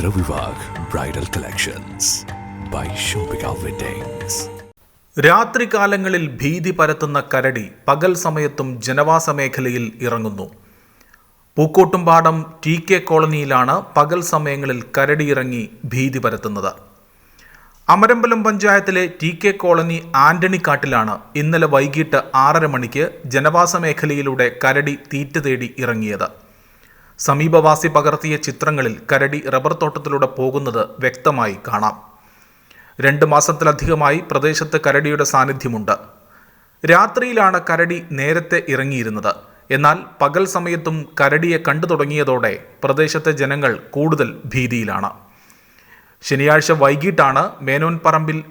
Charithra Vivah bridal collections by Shoppika weddings രാത്രികാലങ്ങളിൽ ഭീതി പരത്തുന്ന കരടി പകൽ സമയത്തും ജനവാസ മേഖലയിൽ ഇറങ്ങുന്നു. പൂക്കോട്ടുംപാടം ടി കെ കോളനിയിലാണ് പകൽ സമയങ്ങളിൽ കരടി ഇറങ്ങി ഭീതി പരത്തുന്നത്. അമരമ്പലം പഞ്ചായത്തിലെ ടി കെ കോളനി ആന്റണിക്കാട്ടിലാണ് ഇന്നലെ വൈകിട്ട് ആറര മണിക്ക് ജനവാസ മേഖലയിലൂടെ കരടി തീറ്റ തേടി ഇറങ്ങിയത്. സമീപവാസി പകർത്തിയ ചിത്രങ്ങളിൽ കരടി റബ്ബർ തോട്ടത്തിലൂടെ പോകുന്നത് വ്യക്തമായി കാണാം. രണ്ട് മാസത്തിലധികമായി പ്രദേശത്ത് കരടിയുടെ സാന്നിധ്യമുണ്ട്. രാത്രിയിലാണ് കരടി നേരത്തെ ഇറങ്ങിയിരുന്നത്. എന്നാൽ പകൽ സമയത്തും കരടിയെ കണ്ടു തുടങ്ങിയതോടെ പ്രദേശത്തെ ജനങ്ങൾ കൂടുതൽ ഭീതിയിലാണ്. ശനിയാഴ്ച വൈകിട്ടാണ് മേനോൻ പറമ്പിൽ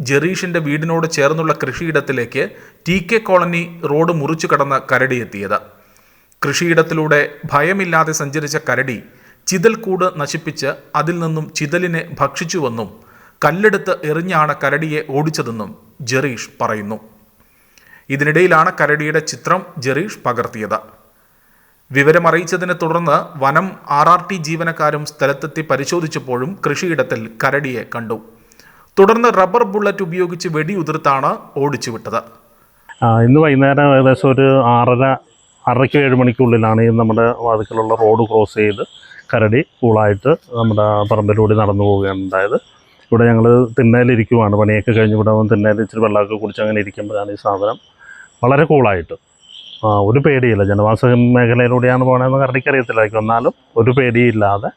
ജെറീഷിന്റെ വീടിനോട് ചേർന്നുള്ള കൃഷിയിടത്തിലേക്ക് ടി കെ കോളനി റോഡ് മുറിച്ചു കടന്ന കരടി എത്തിയത്. കൃഷിയിടത്തിലൂടെ ഭയമില്ലാതെ സഞ്ചരിച്ച കരടി ചിതൽക്കൂട് നശിപ്പിച്ച് അതിൽ നിന്നും ചിതലിനെ ഭക്ഷിച്ചുവെന്നും കല്ലെടുത്ത് എറിഞ്ഞാണ് കരടിയെ ഓടിച്ചതെന്നും ജെറീഷ് പറയുന്നു. ഇതിനിടയിലാണ് കരടിയുടെ ചിത്രം ജെറീഷ് പകർത്തിയത്. വിവരമറിയിച്ചതിനെ തുടർന്ന് വനം ആർ ആർ ടി ജീവനക്കാരും സ്ഥലത്തെത്തി പരിശോധിച്ചപ്പോഴും കൃഷിയിടത്തിൽ കരടിയെ കണ്ടു. തുടർന്ന് റബ്ബർ ബുള്ളറ്റ് ഉപയോഗിച്ച് വെടിയുതിർത്താണ് ഓടിച്ചുവിട്ടത്. ഇന്ന് വൈകുന്നേരം ഏകദേശം ഒരു ആറര ആറരയ്ക്ക് ഏഴ് മണിക്കുള്ളിലാണ് ഈ നമ്മുടെ വാതിക്കലുള്ള റോഡ് ക്രോസ് ചെയ്ത് കരടി കൂളായിട്ട് നമ്മുടെ പറമ്പിലൂടെ നടന്നു പോവുകയാണ് ഉണ്ടായത്. ഇവിടെ ഞങ്ങൾ തിണ്ണയിലിരിക്കുവാണ് പണിയൊക്കെ കഴിഞ്ഞ് ഇവിടെ തിണ്ണയിൽ ഇച്ചിരി വെള്ളമൊക്കെ കുടിച്ച് അങ്ങനെ ഇരിക്കുമ്പോഴാണ് ഈ സാധനം വളരെ കൂളായിട്ട്. ഒരു പേടിയില്ല. ജനവാസ മേഖലയിലൂടെയാണ് പോകണമെന്ന് കരടിക്കറിയത്തില്ലായിരിക്കും എന്നാലും ഒരു പേടിയില്ലാതെ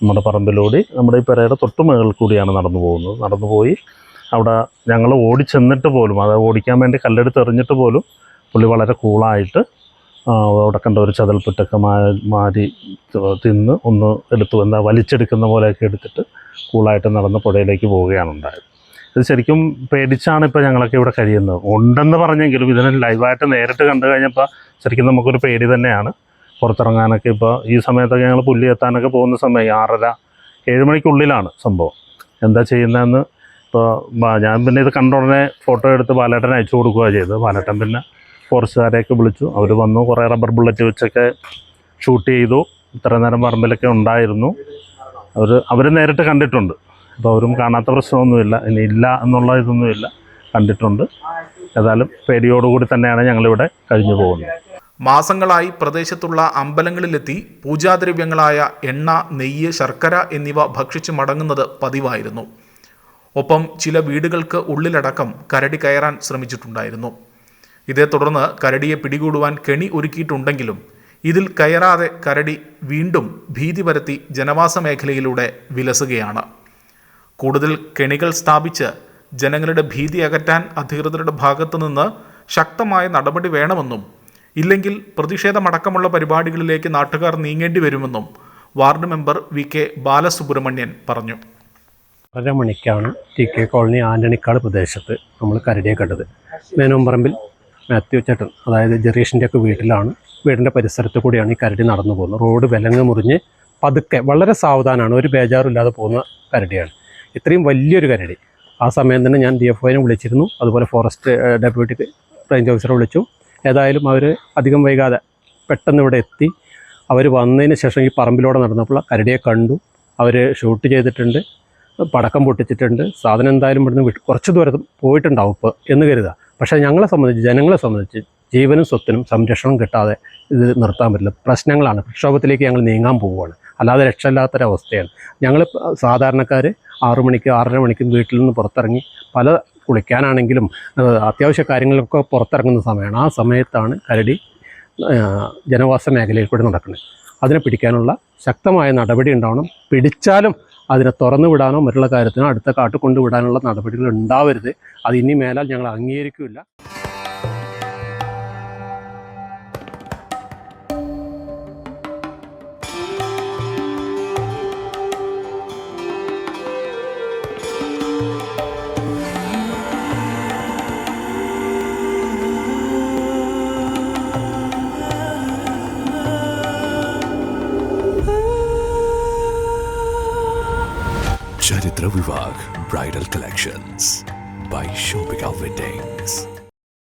നമ്മുടെ പറമ്പിലൂടെ നമ്മുടെ ഈ പെരയുടെ തൊട്ട് മുകളിൽ കൂടിയാണ് നടന്നു പോകുന്നത്. നടന്നു പോയി അവിടെ ഞങ്ങൾ ഓടിച്ചെന്നിട്ട് പോലും അത് ഓടിക്കാൻ വേണ്ടി കല്ലെടുത്ത് എറിഞ്ഞിട്ട് പോലും പുള്ളി വളരെ കൂളായിട്ട് അവിടെ കണ്ട ഒരു ചതൽപ്പുറ്റൊക്കെ മാ മാരി തിന്ന് ഒന്ന് എടുത്തു എന്താ വലിച്ചെടുക്കുന്ന പോലെയൊക്കെ എടുത്തിട്ട് കൂളായിട്ട് നടന്ന് പുഴയിലേക്ക് പോവുകയാണ് ഉണ്ടായത്. ഇത് ശരിക്കും പേടിച്ചാണ് ഇപ്പോൾ ഞങ്ങളൊക്കെ ഇവിടെ കഴിയുന്നത്. ഉണ്ടെന്ന് പറഞ്ഞെങ്കിലും ഇതിനെ ലൈവായിട്ട് നേരിട്ട് കണ്ടു കഴിഞ്ഞപ്പോൾ ശരിക്കും നമുക്കൊരു പേടി തന്നെയാണ്. പുറത്തിറങ്ങാനൊക്കെ ഇപ്പോൾ ഈ സമയത്തൊക്കെ ഞങ്ങൾ പുല്ലി എത്താനൊക്കെ പോകുന്ന സമയം ആറര ഏഴ് മണിക്കുള്ളിലാണ് സംഭവം. എന്താ ചെയ്യുന്നതെന്ന് ഇപ്പോൾ ഞാൻ പിന്നെ ഇത് കണ്ട ഉടനെ ഫോട്ടോ എടുത്ത് ബാലേട്ടൻ അയച്ചു കൊടുക്കുകയാണ് ചെയ്തത്. ബാലേട്ടൻ പിന്നെ ഫോറസ്റ്റുകാരെയൊക്കെ വിളിച്ചു. അവർ വന്നു. കുറേ റബ്ബർ ബുള്ളറ്റ് വെച്ചൊക്കെ ഷൂട്ട് ചെയ്തു. ഇത്ര നേരം പറമ്പിലൊക്കെ ഉണ്ടായിരുന്നു. അവർ അവർ നേരിട്ട് കണ്ടിട്ടുണ്ട്. അപ്പോൾ അവരും കാണാത്ത പ്രശ്നമൊന്നുമില്ല. ഇനി ഇല്ല എന്നുള്ള ഇതൊന്നുമില്ല. കണ്ടിട്ടുണ്ട്. ഏതായാലും പേടിയോടുകൂടി തന്നെയാണ് ഞങ്ങളിവിടെ കഴിഞ്ഞു പോകുന്നത്. മാസങ്ങളായി പ്രദേശത്തുള്ള അമ്പലങ്ങളിലെത്തി പൂജാദ്രവ്യങ്ങളായ എണ്ണ നെയ്യ് ശർക്കര എന്നിവ ഭക്ഷിച്ച് മടങ്ങുന്നത് പതിവായിരുന്നു. ഒപ്പം ചില വീടുകൾക്ക് ഉള്ളിലടക്കം കരടി കയറാൻ ശ്രമിച്ചിട്ടുണ്ടായിരുന്നു. ഇതേ തുടർന്ന് കരടിയെ പിടികൂടുവാൻ കെണി ഒരുക്കിയിട്ടുണ്ടെങ്കിലും ഇതിൽ കയറാതെ കരടി വീണ്ടും ഭീതി പരത്തി ജനവാസ മേഖലയിലൂടെ വിലസുകയാണ്. കൂടുതൽ കെണികൾ സ്ഥാപിച്ച് ജനങ്ങളുടെ ഭീതി അകറ്റാൻ അധികൃതരുടെ ഭാഗത്തു നിന്ന് ശക്തമായ നടപടി വേണമെന്നും ഇല്ലെങ്കിൽ പ്രതിഷേധമടക്കമുള്ള പരിപാടികളിലേക്ക് നാട്ടുകാർ നീങ്ങേണ്ടി വരുമെന്നും ward member V K Balasubramanian പറഞ്ഞു. അര മണിക്കാണ് ടി കെ കോളനി ആന്റണിക്കാട് പ്രദേശത്ത് നമ്മൾ കരടിയെ കണ്ടത്. മേനോമ്പറമ്പിൽ മാത്യു ചേട്ടൻ അതായത് ജെറീഷിന്റെ ഒക്കെ വീട്ടിലാണ്. വീടിന്റെ പരിസരത്ത് കൂടിയാണ് ഈ കരടി നടന്നു പോകുന്നത്. റോഡ് വിലങ്ങ് മുറിഞ്ഞ് പതുക്കെ വളരെ സാവധാനമാണ് ഒരു ബേജാറില്ലാതെ പോകുന്ന കരടിയാണ്. ഇത്രയും വലിയൊരു കരടി. ആ സമയം തന്നെ ഞാൻ ഡി എഫ് ഒനെ വിളിച്ചിരുന്നു. അതുപോലെ ഫോറസ്റ്റ് ഡെപ്യൂട്ടി റേഞ്ച് ഓഫീസറെ വിളിച്ചു. ഏതായാലും അവർ അധികം വൈകാതെ പെട്ടെന്ന് ഇവിടെ എത്തി. അവർ വന്നതിന് ശേഷം ഈ പറമ്പിലൂടെ നടന്നപ്പോൾ കരടിയെ കണ്ടു. അവർ ഷൂട്ട് ചെയ്തിട്ടുണ്ട് പടക്കം പൊട്ടിച്ചിട്ടുണ്ട്. സാധനം എന്തായാലും ഇവിടുന്ന് കുറച്ച് ദൂരം പോയിട്ടുണ്ടാവും ഇപ്പോൾ എന്ന് കരുതുക പക്ഷേ ഞങ്ങളെ സംബന്ധിച്ച് ജനങ്ങളെ സംബന്ധിച്ച് ജീവനും സ്വത്തിനും സംരക്ഷണം കിട്ടാതെ ഇത് നിർത്താൻ പറ്റില്ല. പ്രശ്നങ്ങളാണ്. പ്രക്ഷോഭത്തിലേക്ക് ഞങ്ങൾ നീങ്ങാൻ പോവുകയാണ്. അല്ലാതെ രക്ഷയില്ലാത്തൊരവസ്ഥയാണ്. ഞങ്ങൾ സാധാരണക്കാർ ആറു മണിക്ക് ആറര മണിക്കും വീട്ടിൽ നിന്ന് പുറത്തിറങ്ങി പല കുളിക്കാനാണെങ്കിലും അത്യാവശ്യ കാര്യങ്ങളൊക്കെ പുറത്തിറങ്ങുന്ന സമയമാണ്. ആ സമയത്താണ് കരടി ജനവാസ മേഖലയിൽ കൂടി നടക്കുന്നത്. അതിനെ പിടിക്കാനുള്ള ശക്തമായ നടപടി ഉണ്ടാവണം. പിടിച്ചാലും അതിനെ തുറന്നു വിടാനോ മറ്റുള്ള കാര്യത്തിനോ അടുത്ത കാട്ടിൽ കൊണ്ടുവിടാനുള്ള നടപടികൾ ഉണ്ടാവരുത്. അത് ഇനി മേലാൽ ഞങ്ങൾ അംഗീകരിക്കില്ല Charithra Vivah bridal collections by Shoppika weddings